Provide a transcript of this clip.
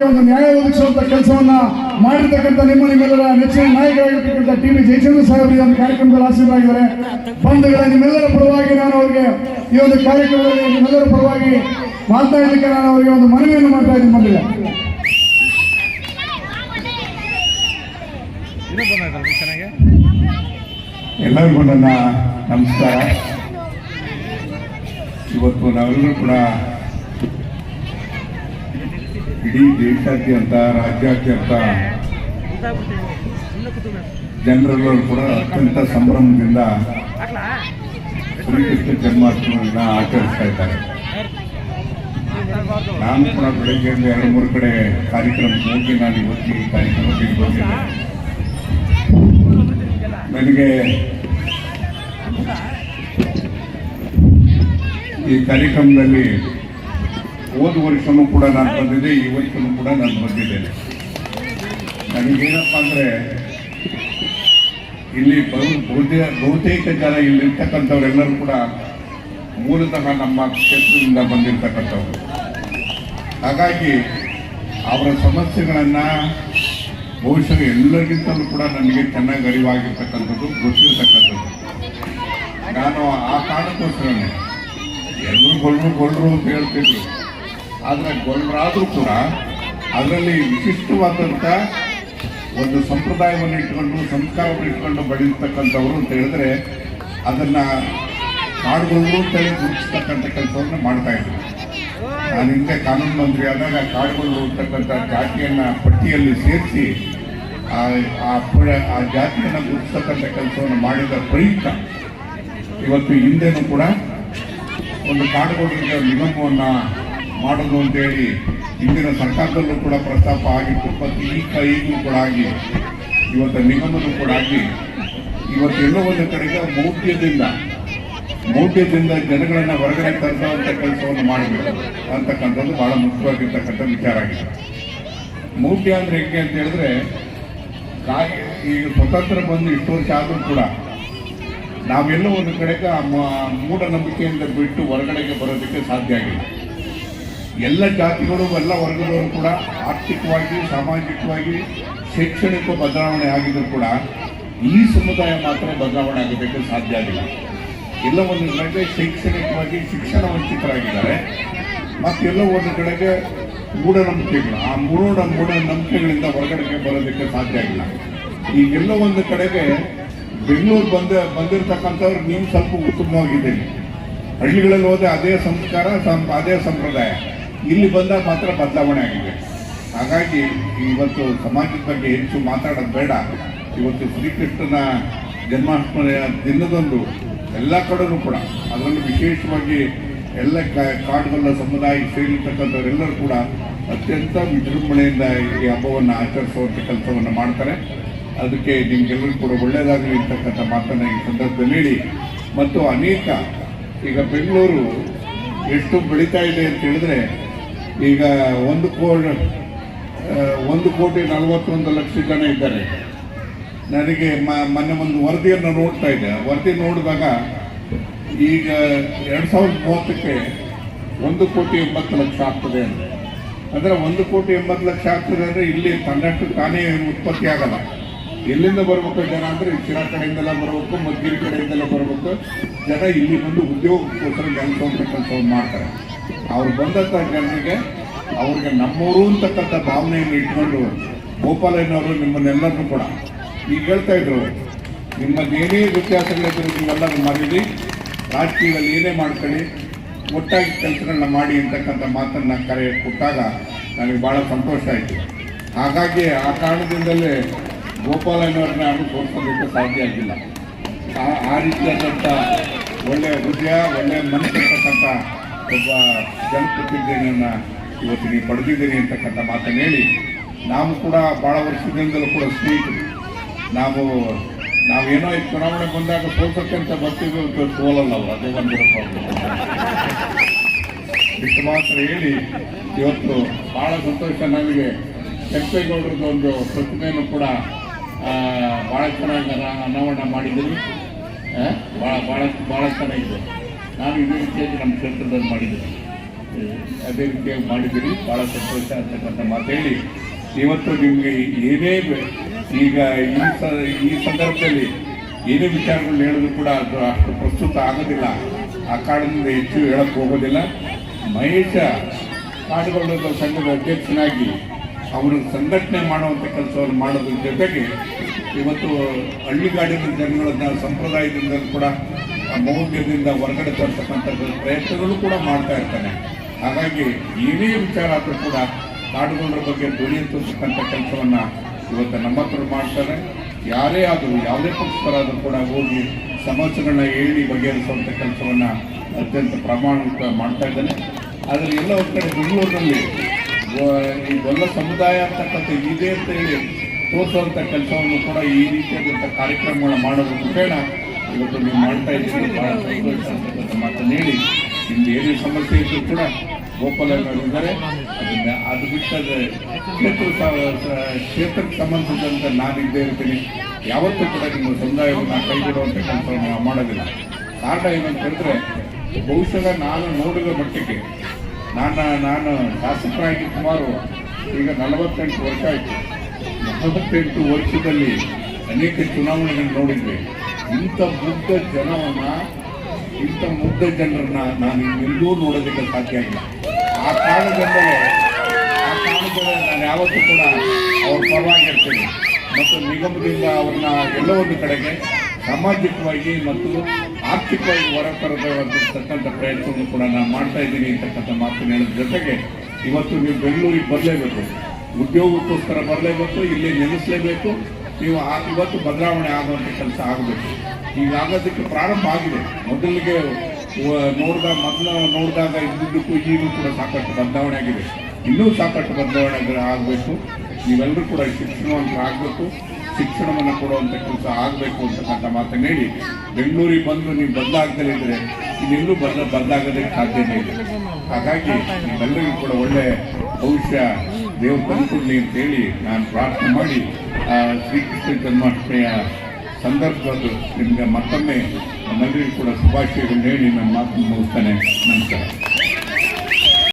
ಒಂದು ನ್ಯಾಯ ಒದಗಿಸುವಂತ ಕೆಲಸವನ್ನ ಮಾಡಿರ್ತಕ್ಕಂಥ ನಿಮ್ಮ ನಿಮ್ಮೆಲ್ಲರ ನೆಚ್ಚಿನ ನಾಯಕರಾಗಿರ್ತಕ್ಕಂಥ ಟಿ ವಿ ಜಯಚಂದ್ರ ಸಾಹೇಬ್ ಈ ಒಂದು ಕಾರ್ಯಕ್ರಮದಲ್ಲಿ ಆಶೀರ್ವಾಗಿದ್ದಾರೆ ಬಂಧುಗಳ, ನಿಮ್ಮೆಲ್ಲರ ಪರವಾಗಿ ನಾನು ಅವರಿಗೆ ಈ ಒಂದು ಕಾರ್ಯಕ್ರಮದಲ್ಲಿ ನಿಮ್ಮೆಲ್ಲರ ಪರವಾಗಿ ಮಾತನಾಡಲಿಕ್ಕೆ ನಾನು ಅವರಿಗೆ ಒಂದು ಮನವಿಯನ್ನು ಮಾಡ್ತಾ ಇದ್ದೀನಿ ಚೆನ್ನಾಗಿ ಎಲ್ಲರಿಗೂ ನನ್ನ ನಮಸ್ಕಾರ. ಇವತ್ತು ನಾವೆಲ್ಲರೂ ಕೂಡ ಇಡೀ ದೇಶಾದ್ಯಂತ ರಾಜ್ಯಾದ್ಯಂತ ಜನರೆಲ್ಲರೂ ಕೂಡ ಅತ್ಯಂತ ಸಂಭ್ರಮದಿಂದ ಶ್ರೀಕೃಷ್ಣ ಜನ್ಮಾಷ್ಟಮಿಯನ್ನ ಆಚರಿಸ್ತಾ ಇದ್ದಾರೆ. ನಾನು ಕೂಡ ಬೆಳಗ್ಗೆಯಿಂದ ಎರಡು ಮೂರು ಕಡೆ ಕಾರ್ಯಕ್ರಮ ಹೋಗಿ, ನಾನು ಇವತ್ತು ಕಾರ್ಯಕ್ರಮಕ್ಕೆ ಬಂದಿದ್ದೆ. ನನಗೆ ಈ ಕಾರ್ಯಕ್ರಮದಲ್ಲಿ ಹೋದ ವರ್ಷನೂ ಕೂಡ ನಾನು ಬಂದಿದ್ದೆ, ಈ ವರ್ಷನೂ ಕೂಡ ನಾನು ಬಂದಿದ್ದೇನೆ. ನನಗೇನಪ್ಪ ಅಂದರೆ, ಇಲ್ಲಿ ಬಹು- ಬಹುತೇ, ಬಹುತೇಕ ಜನ ಇಲ್ಲಿರ್ತಕ್ಕಂಥವರೆಲ್ಲರೂ ಕೂಡ ಮೂಲತಃ ನಮ್ಮ ಕ್ಷೇತ್ರದಿಂದ ಬಂದಿರತಕ್ಕಂಥವ್ರು. ಹಾಗಾಗಿ ಅವರ ಸಮಸ್ಯೆಗಳನ್ನು ಬಹುಶಃ ಎಲ್ಲರಿಗಿಂತಲೂ ಕೂಡ ನನಗೆ ಚೆನ್ನಾಗಿ ಅರಿವಾಗಿರ್ತಕ್ಕಂಥದ್ದು, ಗೊತ್ತಿರತಕ್ಕಂಥದ್ದು. ನಾನು ಆ ಕಾರಣಕ್ಕೋಸ್ಕರನೇ ಎಲ್ಲರೂ ಗೊಲ್ರು ಗೊಳ್ಳರು ಅಂತ ಹೇಳ್ತಿದ್ರು. ಆದರೆ ಗೊಲ್ಲರಾದರೂ ಕೂಡ ಅದರಲ್ಲಿ ವಿಶಿಷ್ಟವಾದಂಥ ಒಂದು ಸಂಪ್ರದಾಯವನ್ನು ಇಟ್ಕೊಂಡು, ಸಂಸ್ಕಾರವನ್ನು ಇಟ್ಕೊಂಡು ಬೆಳೆದಿರ್ತಕ್ಕಂಥವ್ರು ಅಂತ ಹೇಳಿದ್ರೆ ಅದನ್ನು ಕಾಡುಗಳು ಅಂತೇಳಿ ಗುರುತಿಸ್ತಕ್ಕಂಥ ಕೆಲಸವನ್ನು ಮಾಡ್ತಾ ಇದ್ರು. ನಾನು ಹಿಂದೆ ಕಾನೂನು ಮಂತ್ರಿ ಆದಾಗ ಕಾಡುಗಳು ಅಂತಕ್ಕಂಥ ಜಾತಿಯನ್ನು ಪಟ್ಟಿಯಲ್ಲಿ ಸೇರಿಸಿ ಆ ಆ ಜಾತಿಯನ್ನು ಗುರುತಿಸ್ತಕ್ಕಂಥ ಕೆಲಸವನ್ನು ಮಾಡಿದ ಪ್ರಯುಕ್ತ ಇವತ್ತು ಹಿಂದೆನೂ ಕೂಡ ಒಂದು ಕಾಡುಗೊಳ್ಳರಿಗೆ ನಿಗಮವನ್ನು ಮಾಡೋದು ಅಂತೇಳಿ ಹಿಂದಿನ ಸರ್ಕಾರದಲ್ಲೂ ಕೂಡ ಪ್ರಸ್ತಾಪ ಆಗಿತ್ತು. ಮತ್ತು ಕೈಗೂ ಕೂಡ ಆಗಿ, ಇವತ್ತು ನಿಗಮನೂ ಕೂಡ ಆಗಿ, ಇವತ್ತು ಎಲ್ಲೋ ಒಂದು ಕಡೆಗೆ ಮೌಢ್ಯದಿಂದ ಮೌಢ್ಯದಿಂದ ಜನಗಳನ್ನ ಹೊರಗಡೆ ತರುವಂತ ಕೆಲಸವನ್ನು ಮಾಡಬೇಕು ಅಂತಕ್ಕಂಥದ್ದು ಬಹಳ ಮುಖ್ಯವಾಗಿರ್ತಕ್ಕಂಥ ವಿಚಾರ ಆಗಿದೆ. ಮೌಢ್ಯ ಅಂದ್ರೆ ಹೆಂಗೆ ಅಂತ ಹೇಳಿದ್ರೆ ಈಗ ಸ್ವತಂತ್ರ ಬಂದು ಇಷ್ಟು ವರ್ಷ ಆದರೂ ಕೂಡ ನಾವೆಲ್ಲೋ ಒಂದು ಕಡೆಗೆ ಮೂಢನಂಬಿಕೆಯಿಂದ ಬಿಟ್ಟು ಹೊರಗಡೆಗೆ ಬರೋದಕ್ಕೆ ಸಾಧ್ಯ ಆಗಿಲ್ಲ. ಎಲ್ಲ ಜಾತಿಗಳು ಎಲ್ಲ ವರ್ಗದವರು ಕೂಡ ಆರ್ಥಿಕವಾಗಿ, ಸಾಮಾಜಿಕವಾಗಿ ಶೈಕ್ಷಣಿಕ ಬದಲಾವಣೆ ಆಗಿದ್ರು ಕೂಡ ಈ ಸಮುದಾಯ ಮಾತ್ರ ಬದಲಾವಣೆ ಆಗಬೇಕು ಸಾಧ್ಯ ಆಗಿಲ್ಲ. ಎಲ್ಲ ಒಂದು ಕಡೆಗೆ ಶೈಕ್ಷಣಿಕವಾಗಿ ಶಿಕ್ಷಣ ವಂಚಿತರಾಗಿದ್ದಾರೆ. ಮತ್ತೆಲ್ಲ ಒಂದು ಕಡೆಗೆ ಮೂಢನಂಬಿಕೆಗಳು, ಆ ಮೂಢ ಮೂಢನಂಬಿಕೆಗಳಿಂದ ಹೊರಗಡೆಗೆ ಬರೋದಕ್ಕೆ ಸಾಧ್ಯ ಆಗಿಲ್ಲ. ಈಗೆಲ್ಲ ಒಂದು ಕಡೆಗೆ ಬೆಂಗಳೂರು ಬಂದ, ಬಂದಿರತಕ್ಕಂಥವ್ರು ನೀವು ಸ್ವಲ್ಪ ಉತ್ತಮವಾಗಿದ್ದೀರಿ. ಹಳ್ಳಿಗಳಲ್ಲಿ ಹೋದರೆ ಅದೇ ಸಂಸ್ಕಾರ ಅದೇ ಸಂಪ್ರದಾಯ. ಇಲ್ಲಿ ಬಂದಾಗ ಮಾತ್ರ ಬದಲಾವಣೆ ಆಗಿದೆ. ಹಾಗಾಗಿ ಇವತ್ತು ಸಮಾಜದ ಬಗ್ಗೆ ಹೆಚ್ಚು ಮಾತಾಡೋದು ಬೇಡ. ಇವತ್ತು ಶ್ರೀಕೃಷ್ಣನ ಜನ್ಮಾಷ್ಟಮಿಯ ದಿನದಂದು ಎಲ್ಲ ಕಡೆನೂ ಕೂಡ, ಅದರಲ್ಲಿ ವಿಶೇಷವಾಗಿ ಎಲ್ಲ ಕಾ- ಕಾಡುಗೊಲ್ಲ ಸಮುದಾಯ ಸೇರಿರ್ತಕ್ಕಂಥವರೆಲ್ಲರೂ ಕೂಡ ಅತ್ಯಂತ ವಿಜೃಂಭಣೆಯಿಂದ ಈ ಹಬ್ಬವನ್ನು ಆಚರಿಸುವಂಥ ಕೆಲಸವನ್ನು ಮಾಡ್ತಾರೆ. ಅದಕ್ಕೆ ನಿಮಗೆಲ್ಲರೂ ಕೂಡ ಒಳ್ಳೆಯದಾಗಲಿ ಅಂತಕ್ಕಂಥ ಮಾತನ್ನು ಈ ಸಂದರ್ಭದಲ್ಲಿ ಹೇಳಿ. ಮತ್ತು ಅನೇಕ, ಈಗ ಬೆಂಗಳೂರು ಎಷ್ಟು ಬೆಳೀತಾ ಇದೆ ಅಂತ ಹೇಳಿದ್ರೆ ಈಗ ಒಂದು ಕೋಟಿ ಒಂದು ಕೋಟಿ ನಲವತ್ತೊಂದು ಲಕ್ಷ ಜನ ಇದ್ದಾರೆ. ನನಗೆ ಮೊನ್ನೆ ಒಂದು ವರದಿಯನ್ನು ನೋಡ್ತಾ ಇದ್ದೆ. ವರದಿ ನೋಡಿದಾಗ ಈಗ ಎರಡು ಸಾವಿರದ ಮೂವತ್ತಕ್ಕೆ ಒಂದು ಕೋಟಿ ಎಂಬತ್ತು ಲಕ್ಷ ಆಗ್ತದೆ ಅಂತ. ಅಂದರೆ ಒಂದು ಕೋಟಿ ಎಂಬತ್ತು ಲಕ್ಷ ಆಗ್ತದೆ ಅಂದರೆ ಇಲ್ಲಿ ತನ್ನಷ್ಟು ತಾನೇ ಉತ್ಪತ್ತಿ ಆಗಲ್ಲ. ಎಲ್ಲಿಂದ ಬರಬೇಕು ಜನ ಅಂದರೆ ಚಿರಾ ಕಡೆಯಿಂದೆಲ್ಲ ಬರಬೇಕು ಮದ್ಗಿರಿ ಕಡೆಯಿಂದೆಲ್ಲ ಬರಬೇಕು. ಜನ ಇಲ್ಲಿ ಬಂದು ಉದ್ಯೋಗಕ್ಕೋಸ್ಕರ ಕೆಲಸವನ್ನು ಮಾಡ್ತಾರೆ. ಅವ್ರು ಬಂದಂಥ ಜನರಿಗೆ ಅವ್ರಿಗೆ ನಮ್ಮೂರು ಅಂತಕ್ಕಂಥ ಭಾವನೆಯನ್ನು ಇಟ್ಕೊಂಡು ಗೋಪಾಲಯ್ಯನವರು ನಿಮ್ಮನ್ನೆಲ್ಲರನ್ನೂ ಕೂಡ, ಈಗ ಹೇಳ್ತಾ ಇದ್ರು ನಿಮ್ಮದು ಏನೇ ವ್ಯತ್ಯಾಸಗಳಿದ್ರು ನೀವೆಲ್ಲರೂ ಮರೀರಿ ರಾಜಕೀಯದಲ್ಲಿ ಏನೇ ಮಾಡ್ಕೊಳ್ಳಿ, ಒಟ್ಟಾಗಿ ಕೆಲಸಗಳನ್ನ ಮಾಡಿ ಅಂತಕ್ಕಂಥ ಮಾತನ್ನು ಕರೆ ಕೊಟ್ಟಾಗ ನನಗೆ ಭಾಳ ಸಂತೋಷ ಆಯಿತು. ಹಾಗಾಗಿ ಆ ಕಾರಣದಿಂದಲೇ ಗೋಪಾಲಯ್ಯನವ್ರನ್ನ ನಾನು ತೋರಿಸೋದಕ್ಕೆ ಸಾಧ್ಯ ಆಗಿಲ್ಲ. ಆ ರೀತಿಯಾದಂಥ ಒಳ್ಳೆಯ ಹೃದಯ, ಒಳ್ಳೆಯ ಮನಸ್ಸಿರ್ತಕ್ಕಂಥ ಒಬ್ಬ ಜನಪ್ರತಿನಿಧಿಯನ್ನು ಇವತ್ತು ನೀವು ಪಡೆದಿದ್ದೀರಿ ಅಂತಕ್ಕಂಥ ಮಾತನ್ನು ಹೇಳಿ, ನಾವು ಕೂಡ ಭಾಳ ವರ್ಷದಿಂದಲೂ ಕೂಡ ಸ್ನೇಹಿತರು. ನಾವು, ನಾವೇನೋ ಈ ಚುನಾವಣೆ ಬಂದಾಗ ಸೋಲ್ಸಕ್ಕೆ ಅಂತ ಬರ್ತೀವಿ ಸೋಲಲ್ಲ ಅವರು ಅದೇ ಒಂದು ಇಷ್ಟು ಮಾತ್ರ ಹೇಳಿ, ಇವತ್ತು ಭಾಳ ಸಂತೋಷ ನನಗೆ ಕೆಂಪೇಗೌಡರದ್ದು ಒಂದು ಪ್ರತಿಮೆಯನ್ನು ಕೂಡ ಭಾಳ ಚೆನ್ನಾಗಿ ಅನ- ಅನಾವರಣ ಮಾಡಿದ್ದೀವಿ. ಭಾಳ ಭಾಳ ಭಾಳ ಚೆನ್ನಾಗಿದೆ. ನಾನು ಇದೇ ರೀತಿಯಾಗಿ ನಮ್ಮ ಕ್ಷೇತ್ರದಲ್ಲಿ ಮಾಡಿದ್ದೀನಿ. ಅದೇ ರೀತಿಯಾಗಿ ಮಾಡಿದ್ದೀರಿ ಭಾಳ ಸಂತೋಷ ಅಂತಕ್ಕಂಥ ಮಾತು ಹೇಳಿ ಇವತ್ತು ನಿಮಗೆ ಏನೇ ಈಗ ಈ ಸ, ಈ ಸಂದರ್ಭದಲ್ಲಿ ಏನೇ ವಿಚಾರಗಳು ಹೇಳಿದ್ರು ಕೂಡ ಅದು ಅಷ್ಟು ಪ್ರಸ್ತುತ ಆಗೋದಿಲ್ಲ. ಆ ಕಾರಣದಿಂದ ಹೆಚ್ಚು ಹೇಳಕ್ಕೆ ಹೋಗೋದಿಲ್ಲ. ಮಹೇಶ ಕಾಡುಗೊಳ್ಳುವ ಸಂಘದ ಅಧ್ಯಕ್ಷನಾಗಿ ಅವರು ಸಂಘಟನೆ ಮಾಡುವಂಥ ಕೆಲಸವನ್ನು ಮಾಡೋದ್ರ ಜೊತೆಗೆ ಇವತ್ತು ಹಳ್ಳಿಗಾಡಿನ ಜನಗಳನ್ನ, ಸಂಪ್ರದಾಯದಿಂದ ಕೂಡ ಆ ಹೊರಗಡೆ ತರ್ತಕ್ಕಂಥ ಪ್ರಯತ್ನಗಳು ಕೂಡ ಮಾಡ್ತಾ ಇರ್ತಾನೆ. ಹಾಗಾಗಿ ಏನೇ ವಿಚಾರ ಆದರೂ ಕೂಡ ಕಾಡುಗೊಂಡ್ರ ಬಗ್ಗೆ ಧ್ವನಿ ತೋರಿಸ್ತಕ್ಕಂಥ ಕೆಲಸವನ್ನ ಇವತ್ತು ನಮ್ಮ ಹತ್ರ ಮಾಡ್ತಾರೆ. ಯಾರೇ ಆದರೂ, ಯಾವುದೇ ಪಕ್ಷದರಾದರೂ ಕೂಡ ಹೋಗಿ ಸಮಸ್ಯೆಗಳನ್ನ ಹೇಳಿ ಬಗೆಹರಿಸುವಂಥ ಕೆಲಸವನ್ನು ಅತ್ಯಂತ ಪ್ರಾಮಾಣಿಕ ಮಾಡ್ತಾ ಇದ್ದಾನೆ. ಆದರೆ ಎಲ್ಲ ಒಂದು ಕಡೆ ಬೆಂಗಳೂರಿನಲ್ಲಿ ಈ ಗೊಲ್ಲ ಸಮುದಾಯ ಅಂತಕ್ಕಂಥ ಇದೆ ಅಂತ ಹೇಳಿ ತೋರಿಸುವಂಥ ಕೆಲಸವನ್ನು ಕೂಡ ಈ ರೀತಿಯಾದಂಥ ಕಾರ್ಯಕ್ರಮಗಳನ್ನ ಮಾಡೋದ್ರ ಮುಖೇನ ಇವತ್ತು ನೀವು ಮಾಡ್ತಾ ಇದ್ದೀರಿ, ಬಹಳ ಸಂತೋಷ ಅಂತಕ್ಕಂಥ ಮಾತನ್ನು ಹೇಳಿ ನಿಮ್ದು ಏನೇ ಸಮಸ್ಯೆ ಇದ್ರು ಕೂಡ ಗೋಪಾಲ ಇದ್ದಾರೆ ಅದನ್ನ ಅದು ಬಿಟ್ಟರೆ ಕ್ಷೇತ್ರ ಕ್ಷೇತ್ರಕ್ಕೆ ಸಂಬಂಧಿಸಿದಂತೆ ನಾನು ಇದ್ದೇ ಇರ್ತೀನಿ. ಯಾವತ್ತೂ ಕೂಡ ನಿಮ್ಮ ಸಮುದಾಯವನ್ನು ಕೈಬಿಡುವಂಥ ಕೆಲಸವನ್ನು ನಾವು ಮಾಡೋದಿಲ್ಲ. ಕಾರಣ ಏನಂತ ಹೇಳಿದ್ರೆ, ಬಹುಶಃ ನಾನು ನೋಡಿದ ಮಟ್ಟಿಗೆ ನಾನು ನಾನು ಶಾಸಕರಾಗಿ ಸುಮಾರು ಈಗ ನಲವತ್ತೆಂಟು ವರ್ಷ ಆಯಿತು. ನಲವತ್ತೆಂಟು ವರ್ಷದಲ್ಲಿ ಅನೇಕ ಚುನಾವಣೆಗಳನ್ನು ನೋಡಿದ್ವಿ. ಇಂಥ ಮುಗ್ಧ ಜನವನ್ನ ಇಂಥ ಮುಗ್ಧ ಜನರನ್ನ ನಾನು ಎಲ್ಲೂ ನೋಡೋದಕ್ಕೆ ಸಾಧ್ಯ ಇಲ್ಲ. ಆ ಕಾರಣದಿಂದಲೇ ಆ ಕಾಲದಲ್ಲಿ ನಾನು ಯಾವತ್ತೂ ಕೂಡ ಅವ್ರ ಪರವಾಗಿರ್ತೀನಿ ಮತ್ತು ನಿಗಮದಿಂದ ಅವ್ರನ್ನ ಎಲ್ಲವೊಂದು ಕಡೆಗೆ ಸಾಮಾಜಿಕವಾಗಿ ಮತ್ತು ಆರ್ಥಿಕವಾಗಿ ಹೊರತರತಕ್ಕಂಥ ಪ್ರಯತ್ನವನ್ನು ಕೂಡ ನಾನು ಮಾಡ್ತಾ ಇದ್ದೀನಿ ಅಂತಕ್ಕಂಥ ಮಾತನ್ನು ಹೇಳಿದ ಜೊತೆಗೆ ಇವತ್ತು ನೀವು ಬೆಂಗಳೂರಿಗೆ ಬರಲೇಬೇಕು. ಉದ್ಯೋಗಕ್ಕೋಸ್ಕರ ಬರಲೇಬೇಕು, ಇಲ್ಲಿ ನೆಲೆಸಲೇಬೇಕು. ನೀವು ಇವತ್ತು ಬದಲಾವಣೆ ಆಗುವಂಥ ಕೆಲಸ ಆಗಬೇಕು. ಈಗ ಆಗೋದಕ್ಕೆ ಪ್ರಾರಂಭ ಆಗಿದೆ. ಮೊದಲಿಗೆ ನೋಡಿದಾಗ ನೋಡಿದ ಮೊದಲು ನೋಡಿದಾಗ ಇದ್ದಿದ್ದಕ್ಕೂ ಈಗಲೂ ಕೂಡ ಸಾಕಷ್ಟು ಬದಲಾವಣೆ ಆಗಿದೆ. ಇನ್ನೂ ಸಾಕಷ್ಟು ಬದಲಾವಣೆ ಆಗಬೇಕು. ನೀವೆಲ್ಲರೂ ಕೂಡ ಶಿಕ್ಷಣವಂತರಾಗಬೇಕು ಶಿಕ್ಷಣವನ್ನು ಕೊಡುವಂಥ ಕೆಲಸ ಆಗಬೇಕು ಅಂತಕ್ಕಂಥ ಮಾತನ್ನು ಹೇಳಿ ಬೆಂಗಳೂರಿಗೆ ಬಂದು ನೀವು ಬದಲಾಗದಲ್ಲಿದ್ದರೆ ಇನ್ನೆಲ್ಲೂ ಬದಲ ಬದಲಾಗೋದಕ್ಕೆ ಸಾಧ್ಯನೇ ಇದೆ ಹಾಗಾಗಿ ನೀವೆಲ್ಲರಿಗೂ ಕೂಡ ಒಳ್ಳೆಯ ಭವಿಷ್ಯ ದೇವರು ತಂದ್ಕೊಡ್ಲಿ ಅಂತೇಳಿ ನಾನು ಪ್ರಾರ್ಥನೆ ಮಾಡಿ ಶ್ರೀಕೃಷ್ಣ ಜನ್ಮಾಷ್ಟಮಿಯ ಸಂದರ್ಭದಲ್ಲಿ ನಿಮಗೆ ಮತ್ತೊಮ್ಮೆ ನಮ್ಮೆಲ್ಲರಿಗೂ ಕೂಡ ಶುಭಾಶಯಗಳು ಹೇಳಿ ನನ್ನ ಮಾತನ್ನು ಮುಗಿಸ್ತಾನೆ. ನಮಸ್ಕಾರ.